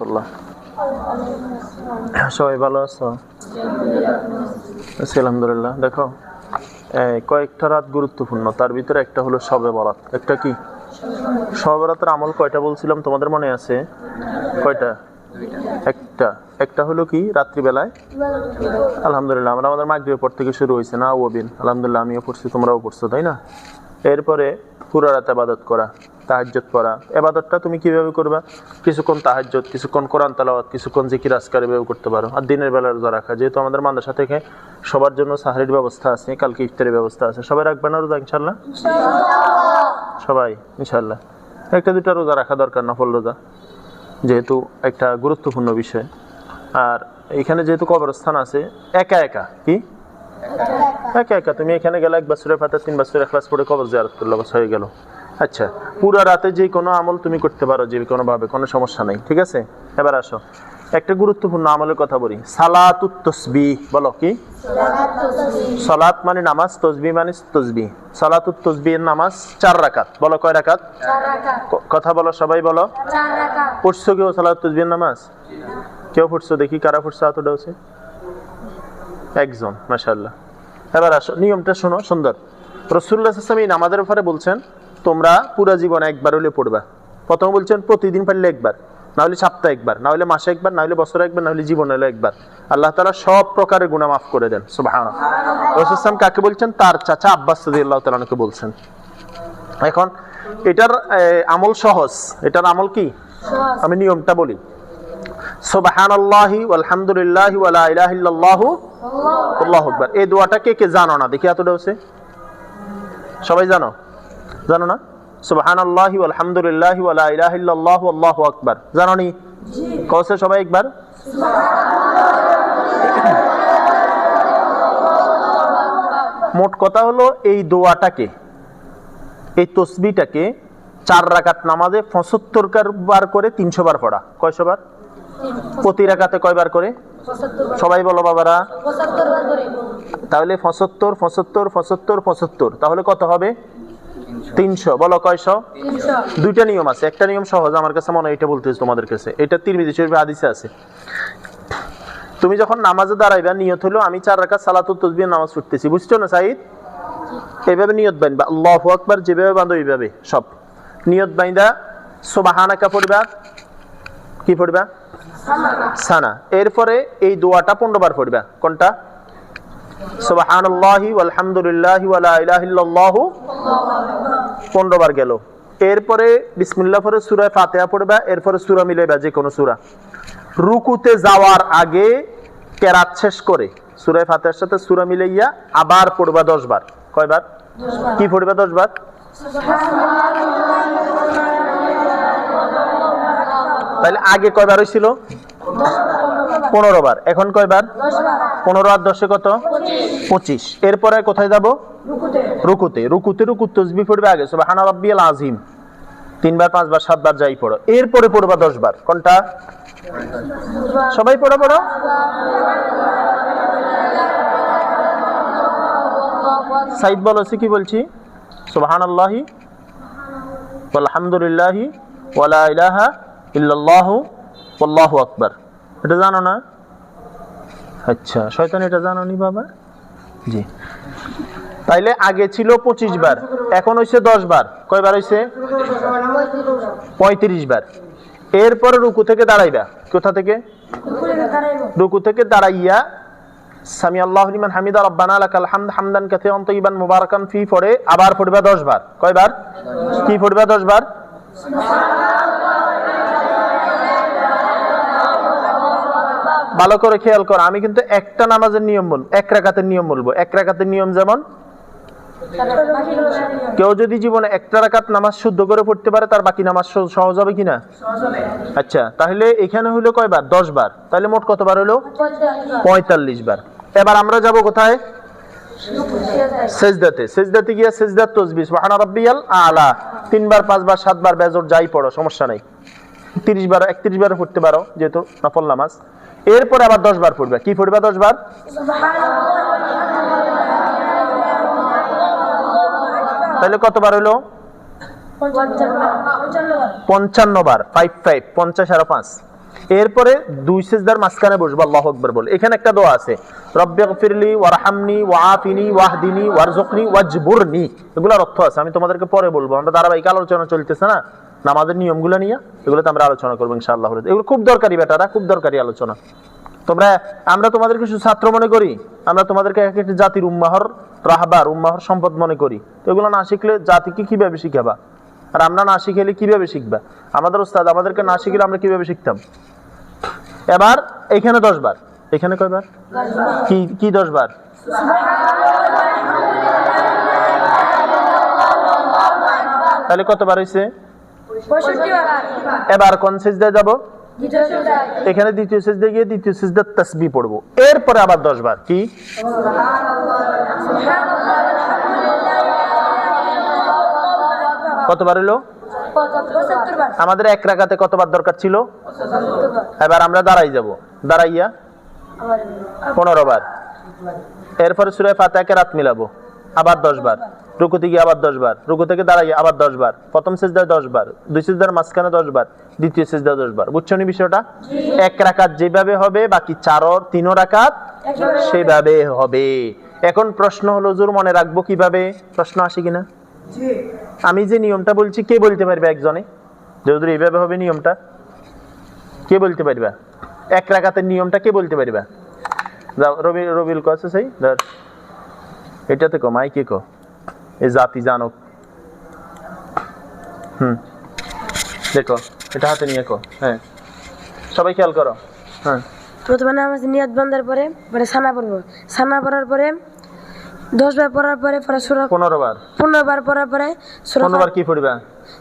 রহমতুল্লাহ। সবাই ভালো আছো? আলহামদুলিল্লাহ। দেখো কয়েকটা রাত গুরুত্বপূর্ণ, তার ভিতরে একটা হলো সবে বরাত একটা কি? সবে বরাতের আমল কয়টা বলছিলাম, তোমাদের মনে আছে? কয়টা? একটা। একটা হলো কি? রাত্রিবেলায়? আলহামদুলিল্লাহ, আমরা আমাদের মাগরিবের পর থেকে শুরু হয়েছে না ওবিন আলহামদুলিল্লাহ, আমিও পড়ছি, তোমরাও পড়ছো, তাই না? এরপরে পুরো রাত আবাদত করা। তাহাজ্জত পড়া। এবাদতটা তুমি কীভাবে করবা? কিছুক্ষণ তাহাজ্জত কিছুক্ষণ কোরআন তালাওয়াত কিছুক্ষণ জিকির আসকার এভাবে করতে পারো। আর দিনের বেলা রোজা রাখা যেহেতু আমাদের মাদ্রাসা থেকে সবার জন্য সাহারির ব্যবস্থা আছে কালকে ইফতারের ব্যবস্থা আছে। সবাই রাখবে না রোজা ইনশাল্লাহ সবাই ইনশাল্লাহ একটা দুটা রোজা রাখা দরকার নফল রোজা। যেহেতু একটা গুরুত্বপূর্ণ বিষয়। আর এখানে যেহেতু কবরস্থান আছে একা একা কি? একা একা। তুমি এখানে গেলে এক বছরের ফাতে তিন বছরের ক্লাস পড়ে কবর জিয়ারত করলে বাস হয়ে গেল। আচ্ছা পুরা রাতে যে কোনো আমল তুমি করতে পারো যে কোনো ভাবে কোনো সমস্যা নেই ঠিক আছে? এবার আসো। একটা গুরুত্বপূর্ণ আমলের কথা বলি। সালাতুত তসবি বলো কি? সালাত মানে নামাজ তসবি মানে তসবি। সালাতুত তসবি এর নামাজ চার রাকাত। বলো কয় রাকাত? কথা বলো সবাই বলো। পড়ছো কেউ সালাত তসবির নামাজ? কেউ পড়ছো? দেখি কারা পড়ছো হাত উঠেছে একজন মাশাল্লাহ এবার আসো নিয়মটা শোনো সুন্দর। রসুল্লাহ এই নামাজের ব্যাপারে বলছেন তোমরা পুরা জীবন একবার হলে পড়বা। প্রথম বলছেন প্রতিদিন পারলে একবার না হলে সপ্তাহে একবার না হলে মাসে একবার না হলে বছরে একবার না হলে জীবনে হলে একবার। আল্লাহ তালা সব প্রকারের গুণা মাফ করে দেন সুবাহ রসুলাম কাকে বলছেন? তার চাচা আব্বাস আল্লাহ তালাকে বলছেন। এখন এটার আমল সহজ। এটার আমল কি? আমি নিয়মটা বলি। সুবহানাল্লাহি আলহামদুলিল্লাহি ওয়ালা ইলাহা ইল্লাল্লাহু আল্লাহু আকবার। এই দোয়াটা কে কে জানো না? দেখি এতটা হচ্ছে। সবাই জানো? জানো না? সুবহানাল্লাহি আলহামদুলিল্লাহি ওয়ালা ইলাহা ইল্লাল্লাহু আল্লাহু আকবার। জানো নি? সবাই একবার। মোট কথা হলো এই দোয়াটাকে এই তসবিটাকে চার রাকাত নামাজে পঁচাত্তর বার করে তিনশো বার পড়া। কয়শো বার? প্রতি রাকাতে কয়বার করে? সবাই বলো বাবারা। তাহলে পঁচাত্তর পঁচাত্তর পঁচাত্তর পঁচাত্তর। তাহলে কত হবে? তিনশো বলো কয়শো? দুইটা নিয়ম আছে একটা নিয়ম সহজ আমার কাছে মনে হয় এটা বলতেছে তোমাদের কাছে। এটা তিরমিজি শরীফে হাদিসে আছে। তুমি যখন নামাজে দাঁড়াইবা নিয়ত হলো আমি চার রাকাত সালাতুত তসবিহ নামাজ পড়তেছি বুঝছ না সাইদ? এইভাবে নিয়ত বাঁধবা আল্লাহু আকবার যেভাবে বাঁধো এইভাবে সব। নিয়ত বাইন্দা সুবহানাকা পড়বা কি পড়বা? সানা। এরপরে এই দোয়াটা পনেরো বার পড়বা। কোনটা? সুবহানাল্লাহি ওয়ালহামদুলিল্লাহি ওয়ালা ইলাহা ইল্লাল্লাহু পনেরো বার গেল। এরপরে বিসমিল্লাহ পরে সূরা ফাতিহা পড়বা এরপরে সূরা মিলাইবা যে কোনো সূরা। রুকুতে যাওয়ার আগে কেরাত শেষ করে সূরা ফাতিহার সাথে সূরা মিলাইয়া আবার পড়বা 10 বার কয়বার কি পড়বা 10 বার তাহলে আগে কয়বার হয়েছিল পনেরো বার এখন কয়বার? পনেরো আর দশে কত? পঁচিশ। এরপরে কোথায় যাব? রুকুতে রুকুতে রুকুত তসবি পড়বে আগে সুবহানা রাব্বিয়াল আজিম তিনবার, পাঁচবার, সাতবার যাই পড়ো। এরপরে পড়বা দশবার। কোনটা? সবাই পড়ো পড়ো। সাইদ বলো, সে কি বলছি? সুবহান আল্লাহি আলহামদুলিল্লাহি ওয়ালা ইলাহা ইল্লাল্লাহু আল্লাহু আকবার। এটা জানো না? আচ্ছা শয়তান এটা জানো নি বাবা? জি। তাইলে আগে ছিল পঁচিশ বার, এখন হয়েছে দশ বার। কয়বার হয়েছে পঁয়ত্রিশ বার। এরপরে রুকু থেকে দাঁড়াইবা। কোথা থেকে? রুকু থেকে দাঁড়াইয়া সামি আল্লাহ লিমান হামিদা, রব্বানা লাকাল হামদ, হামদান কাসীরান তাইয়িবান মুবারাকান, ফি পড়ে আবার পড়বা 10 বার। কয়বার কি পড়বা 10 বার? ভালো করে খেয়াল কর, আমি কিন্তু একটা নামাজের নিয়ম বলব এক রাকাতের নিয়ম বলব। এক রাকাতের নিয়ম যেমন কেউ যদি জীবনে একটা রাকাত নামাজ শুদ্ধ করে পড়তে পারে, তার বাকি নামাজ সহজ হবে কিনা? আচ্ছা তাহলে এখানে হলো কয়বার? দশ বার তাহলে মোট কতবার হলো পঁয়তাল্লিশ বার। এবার আমরা যাব কোথায়? সেজদাতে। সেজদাতে গিয়ে সেজদাত তসবি, সুবহান রাব্বিয়াল আলা। তিনবার, পাঁচবার, সাতবার বেজর যাই পড়ো, সমস্যা নাই। তিরিশ বার, একত্রিশ বার পড়তে পারো, যেহেতু নফল নামাজ। এরপরে আবার দশ বার পড়বে। কি পড়বে দশ বার তাহলে কতবার হলো পঞ্চান্ন বার ফাইভ ফাইভ পঞ্চাশ পাঁচ। এরপরে দুই সেজদার মাঝখানে বসবো, আল্লাহ আকবার এখানে একটা দোয়া আছে, রব্বে গফিরলি ওয়ারহামনি ওয়াফিনি ওয়াহদিনি ওয়ারজুকনি ওয়াজবুরনি। এগুলোর অর্থ আছে, আমি তোমাদেরকে পরে বলব। আমরা ধারাবাহিক আলোচনা চলতেছে না, নামাজের নিয়মগুলো নিয়ে এগুলোতে আমরা আলোচনা করব ইনশাআল্লাহ। এগুলো খুব দরকারি বেটারা, খুব দরকারি আলোচনা। তোমরা আমরা তোমাদেরকে শুধু ছাত্র মনে করি আমরা তোমাদেরকে এক একটি জাতির উম্মাহর রাহবার উম্মাহর সম্পদ মনে করি। তো এগুলো না শিখলে জাতিকে কীভাবে শিখাবা? আর আমরা না শিখেলে কীভাবে শিখবা? আমাদের ওস্তাদ আমাদেরকে না শিখলে আমরা কীভাবে শিখতাম? এবার এখানে দশ বার। এখানে কয়বার কি কি দশ বার? তাহলে কতবার হয়েছে এবার কোন সেজদায় যাব? এখানে দ্বিতীয় সেজদায় গিয়ে দ্বিতীয় সেজদার তসবি পড়ব। এরপরে আবার দশ বার কি? কতবার হলো? আমাদের এক রাখাতে কতবার দরকার ছিল? এবার আমরা দাঁড়াই যাব। দাঁড়াইয়া পনেরো বার এরপরে সুরায় ফাতাকে রাত মিলাবো। আবার দশ বার রুকুতে গিয়ে আবার দশ বার রুকু থেকে দাঁড়াইয়া আবার দশ বার প্রথম সেজদায় দশ বার দুই সেজদার মাঝখানে দশ বার দ্বিতীয় সেজদায় দশ বার বুঝছ নি বিষয়টা? এক রাকাত যেভাবে হবে বাকি চারো তিনও রাকাত সেভাবে হবে। এখন প্রশ্ন হলো জোর মনে রাখব কীভাবে? প্রশ্ন আসে কিনা? আমি যে নিয়মটা বলছি কে বলতে পারবে একজনে? যদি এইভাবে হবে নিয়মটা। কে বলতে পারবা? এক রাকাতের নিয়মটা কে বলতে পারবা? যাও রবি রবিল কছে সেই? ধর। এটাতে কো মাই কে কো। এ জাতি জানক। হুম। দেখো এটা হাতে নিয়ে কো হ্যাঁ। সবাই খেয়াল করো হ্যাঁ। প্রথমে নামাজ নিয়াত বান্ধার পরে পরে সানা পড়ব। সানা পড়ার পরে দশ বার পড়ার পরে পরে সুরা পনেরো বার। পনেরো বার পড়ার পরে সুরা বার কি পড়বা?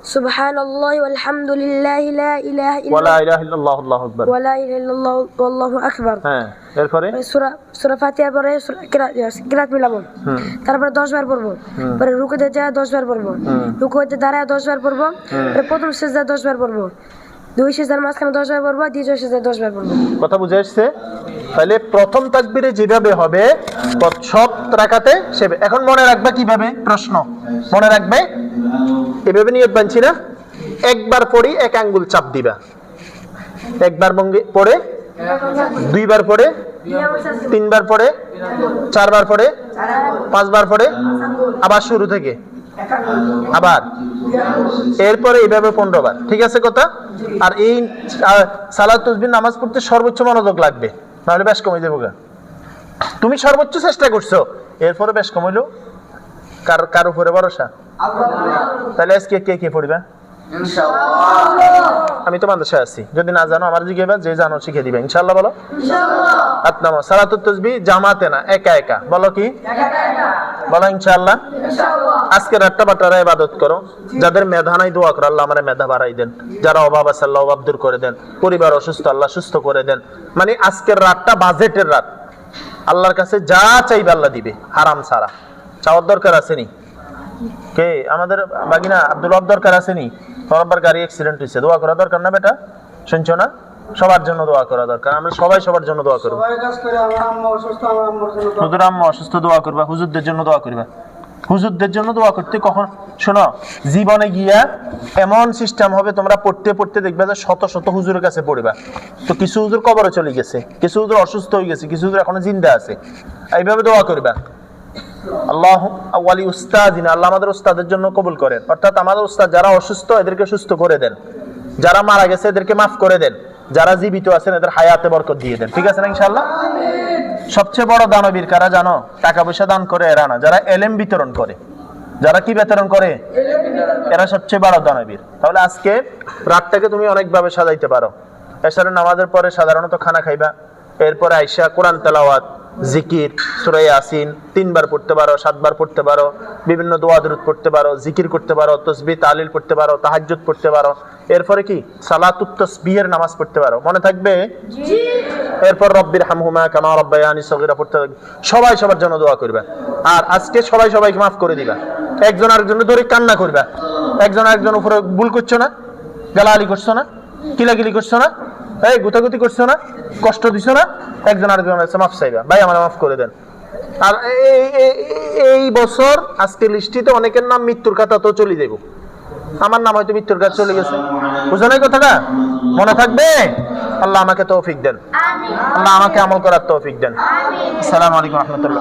সুবহান আল্লাহ আলহামদুলিল্লাহ লা ইলাহা ওয়ালা ইল্লা ইলাহা ইল্লাল্লাহু আল্লাহু আকবার। ওয়ালা ইলাহা ইল্লাল্লাহ আল্লাহু আকবার। হ্যাঁ এরপরে? সুরা সুরা ফাতিহা পরে সুরা কিরাত মিলাবো। তারপরে দশ বার পড়ব। পরে রুকুতে যায় দশ বার পড়ব। রুকুতে দাঁড়ায় দশ বার পড়ব। পরে প্রথম সেজদা দশ বার পড়ব। দুই সেজদার মাঝখানে দশ বার পড়ব দ্বিতীয় সেজদা দশ বার পড়ব। কথা বুঝে আসছে তাহলে প্রথম তাকবিরে যেভাবে হবে সব রাখাতে সেবে এখন মনে রাখবে কীভাবে? প্রশ্ন। মনে রাখবে? এভাবে নিয়ত বানছি না। একবার পড়ি, এক আঙ্গুল চাপ দিবা। একবার পড়ে, দুইবার পড়ে, তিনবার পড়ে, চারবার পড়ে, পাঁচবার পড়ে, আবার শুরু থেকে। আবার। এরপরে এইভাবে পনেরো বার ঠিক আছে কথা? আর এই সালাত তসবির নামাজ পড়তে সর্বোচ্চ মনোযোগ লাগবে। নাহলে বেশ কমে গা। তুমি সর্বোচ্চ চেষ্টা করছ। এরপরে বেশ কমাইলো। কার কার উপরে ভরসা? তাহলে আজকে কে কে পড়বে? আমি তো মাদ্রাসায় আছি। যদি না জানো আমার জিজ্ঞাসা যে জানো শিখে দিবে। ইনশাল্লাহ বলো। আপনার সালাতুত তসবি জামাতে না একা একা। বলো কি? বলো ইনশাল্লাহ আজকে রাতটা বাটারা ইবাদত করো। যাদের মেধা নাই দোয়া করো। আল্লাহ আমার মেধা বাড়াই দেন। যারা অভাব আছে আল্লাহ অভাব দূর করে দেন। পরিবার অসুস্থ আল্লাহ সুস্থ করে দেন। মানে আজকের রাতটা বাজেটের রাত। আল্লাহর কাছে যা চাইবে আল্লাহ দিবে। হারাম সারা চাওয়ার দরকার আছে নি? কে আমাদের বাগিনা আব্দুল ওয়াব দরকার আছে নি তোমার গাড়ি অ্যাক্সিডেন্ট হয়েছে দোয়া করা দরকার না বেটা? শুনছো না? সবার জন্য দোয়া করা দরকার আমরা সবাই সবার জন্য দোয়া করব। হুজুর আম্মা অসুস্থ দোয়া করবা হুজুরদের জন্য দোয়া করবা। হুজুরদের জন্য দোয়া করতে কখন শোনো জীবনে গিয়া এমন সিস্টেম হবে তোমরা পড়তে পড়তে দেখবে যে শত শত হুজুরের কাছে পড়বা। তো কিছু হুজুর কবরে চলে গেছে কিছু হুজুর অসুস্থ হয়ে গেছে কিছু হুজুর এখনও জিন্দা আছে। এইভাবে দোয়া করবা। আল্লাহ ওয়ালি উস্তাদিন আল্লাহ আমাদের উস্তাদের জন্য কবুল করেন। অর্থাৎ আমাদের উস্তাদ যারা অসুস্থ এদেরকে সুস্থ করে দেন। যারা মারা গেছে এদেরকে মাফ করে দেন। যারা জীবিত আছেন এদের হায়াতে বরকত দিয়ে দেন। ঠিক আছে না ইনশাআল্লাহ? সবচেয়ে বড় দানবীর কারা জানো? টাকা পয়সা দান করে এরা না। যারা এলেম বিতরণ করে। যারা কি বিতরণ করে? এরা সবচেয়ে বড় দানবীর। তাহলে আজকে রাতটাকে তুমি অনেকভাবে সাজাইতে পারো। এছাড়া নামাজের পরে সাধারণত খানা খাইবা। এরপরে আইসা কোরআন তেলাওয়াত। জিকির সুরাই আসিন তিনবার পড়তে পারো সাতবার পড়তে পারো বিভিন্ন দোয়া দরুদ পড়তে পারো জিকির করতে পারো তসবি তালিল পড়তে পারো তাহাজ্জুদ পড়তে পারো। এরপরে কি? সালাতুত তসবিহের নামাজ পড়তে পারো। মনে থাকবে? এরপর রব্বির হামহুমা কামা রব্বায়ানি সগীরা পড়তে থাকবে। সবাই সবার জন্য দোয়া করবে। আর আজকে সবাই সবাইকে মাফ করে দিবা। একজন আরেকজনের ধরে কান্না করবে। একজন আরেকজন উপরে ভুল করছ না? গালাগালি করছ না? কিলাকিলি করছ না? এই গুতাগুতি করছ না? কষ্ট দিছো না? একজন আরেকজনের কাছে মাফ চাইবা। ভাই আমার মাফ করে দেন। আর এই বছর আজকে লিস্টিতে অনেকের নাম মৃত্যুর খাতা তো চলে যাব আমার নাম হয়তো মৃত্যুর কাছে চলে গেছে। বুঝো নাই কথাটা? মনে থাকবে? আল্লাহ আমাকে তৌফিক দেন। আল্লাহ আমাকে আমল করার তৌফিক দেন। আসসালামু আলাইকুম রহমতুল্লাহ।